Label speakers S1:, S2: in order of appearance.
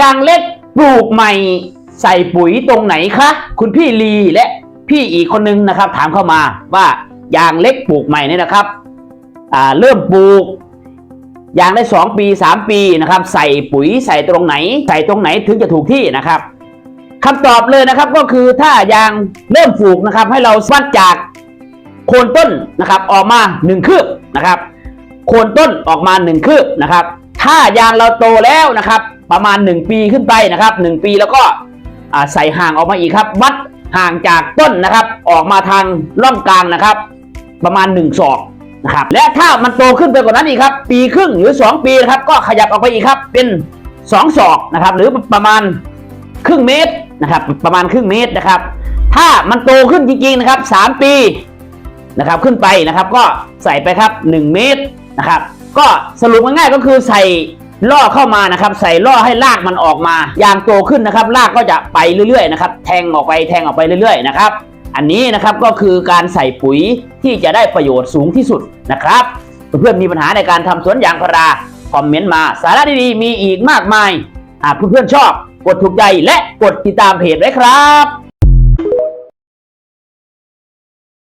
S1: ยางเล็กปลูกใหม่ใส่ปุ๋ยตรงไหนคะ คุณพี่ลีและพี่อีกคนนึงนะครับ ถามเข้ามาว่ายางเล็กปลูกใหม่นี่นะครับเริ่มปลูกยางได้สองปีสามปีนะครับ ใส่ปุ๋ยใส่ตรงไหน ใส่ตรงไหนถึงจะถูกที่นะครับคำตอบเลยนะครับก็คือถ้ายางเริ่มปลูกนะครับ ให้เราวัดจากโคนต้นนะครับ ออกมาหนึ่งคืบนะครับ โคนต้นออกมาหนึ่งคืบนะครับ ถ้ายางเราโตแล้วนะครับ ประมาณ 1 ปีขึ้นไปนะครับ 1 ปีแล้วก็ใส่ห่างออกมาอีกครับ วัดห่างจากต้นนะครับ ออกมาทางร่องกลางนะครับ ประมาณ1ศอกนะครับ และถ้ามันโตขึ้นไปกว่านั้นอีกครับ ปีครึ่งหรือ 2 ปีนะครับ ก็ขยับออกไปอีกครับ เป็น 2 ศอกนะครับ หรือประมาณครึ่งเมตรนะครับ ประมาณครึ่งเมตรนะครับ ถ้ามันโตขึ้นจริงๆนะครับ 3 ปีนะครับ ขึ้นไปนะครับ ก็ใส่ไปครับ 1 เมตรนะครับ ก็สรุปง่ายๆก็คือใส่ล่อเข้ามานะครับ ใส่ล่อให้รากมันออกมายางโตขึ้นนะครับรากก็จะไปเรื่อยๆนะครับแทงออกไปแทงออกไปเรื่อยๆนะครับอันนี้นะครับก็คือการใส่ปุ๋ยที่จะได้ประโยชน์สูงที่สุดนะครับ เพื่อนๆมีปัญหาในการทำสวนยางพาราคอมเมนต์มาสาระดีๆมีอีกมากมายหากเพื่อนๆชอบ กดถูกใจและกดติดตามเพจไว้ครับ